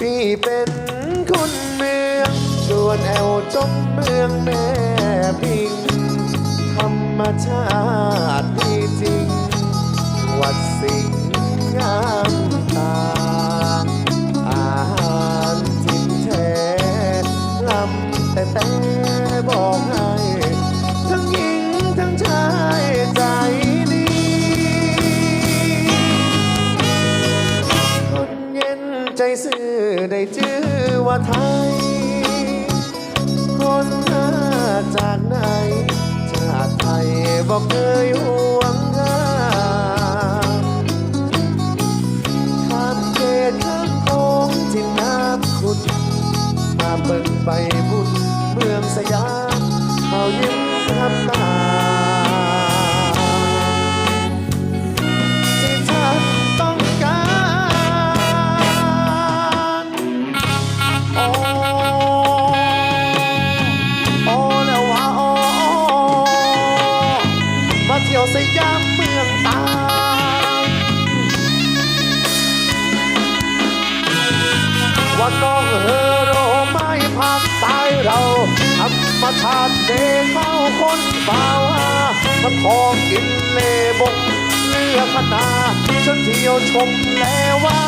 พี่เป็นคนเมืองส่วนแอวจมเมืองแม่พิง ธรรมชาติที่จริง วัดสิ่งงามตา อาหารจิ้มแท้ลำแต่แต่บอกให้ ทั้งหญิงทั้งชายใจดีคนเย็นใจซื่อ ว่าไทย คนมาจากไหน ชาติไทยบอกเคยห่วงหาข้ามเขตข้ามโค้งที่น้ำขุดมาเบิ่งไป สยามเมืองตาว่าน้องเฮอโรไม่พักตายเราธรรมชาติเดเข้าคนบ่าวามันทองกินเลบกเลือกขนาฉันเที่ยวชมแล้วว่า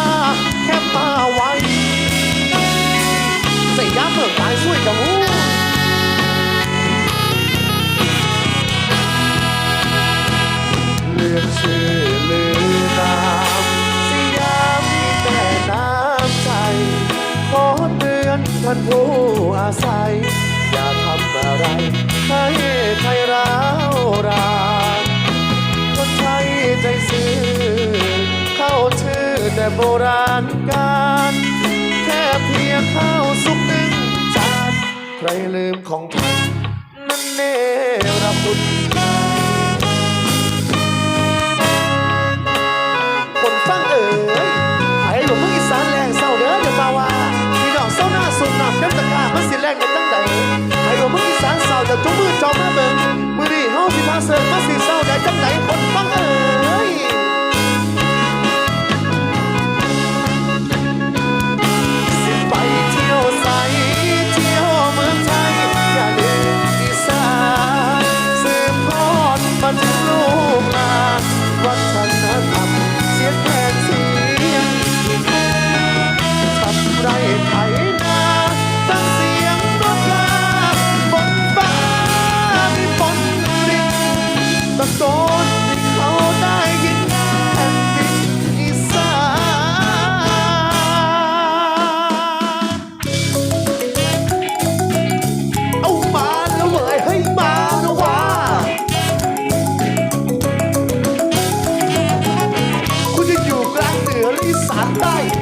แค่มาไว้ ชื่อลือนามสยามมีแต่น้ำใจ ขอเตือนท่านผู้อาศัย อย่าทำอะไรให้ใครร้าวรานคนไทยใจซื่อเข้าชื่อแต่โบราณการแค่เพียงข้าวสุกหนึ่งจาน ใครลืมของท่านนั้นเนรคุณ จะจุงมือจอมมาเบิ่งมือนี้เฮาสิพาเสิร์ฟมาสิเศร้าได้จังไหน 格力三代。